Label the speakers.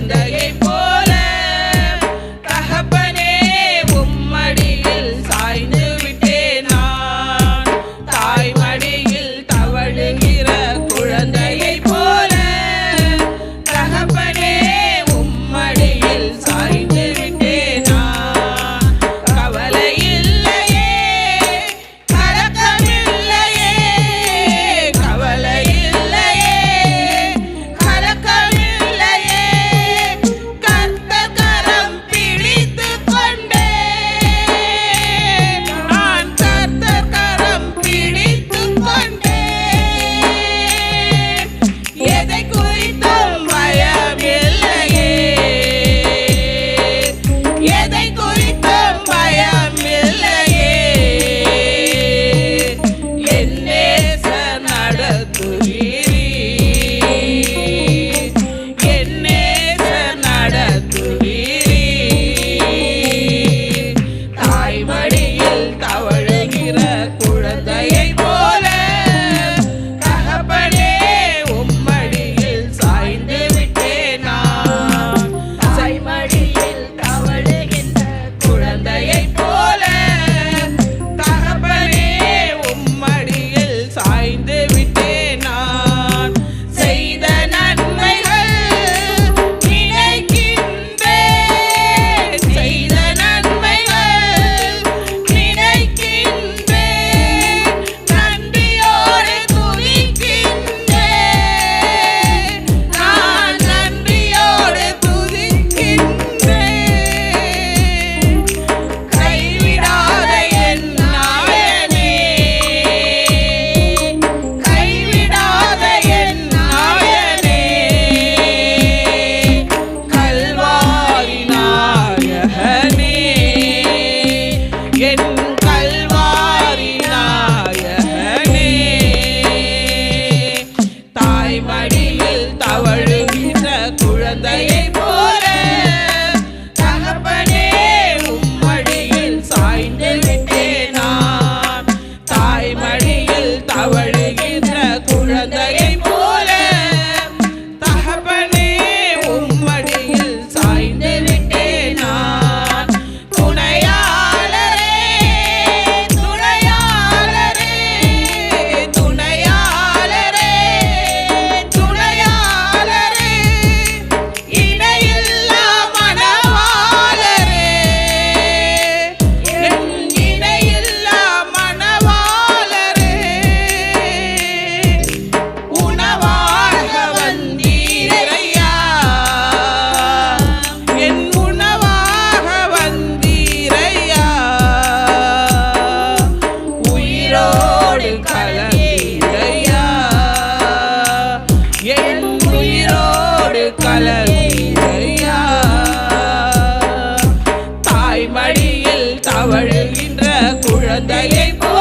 Speaker 1: குழந்தையை தாய் மடியில் தவழுகின்ற குழந்தையை போ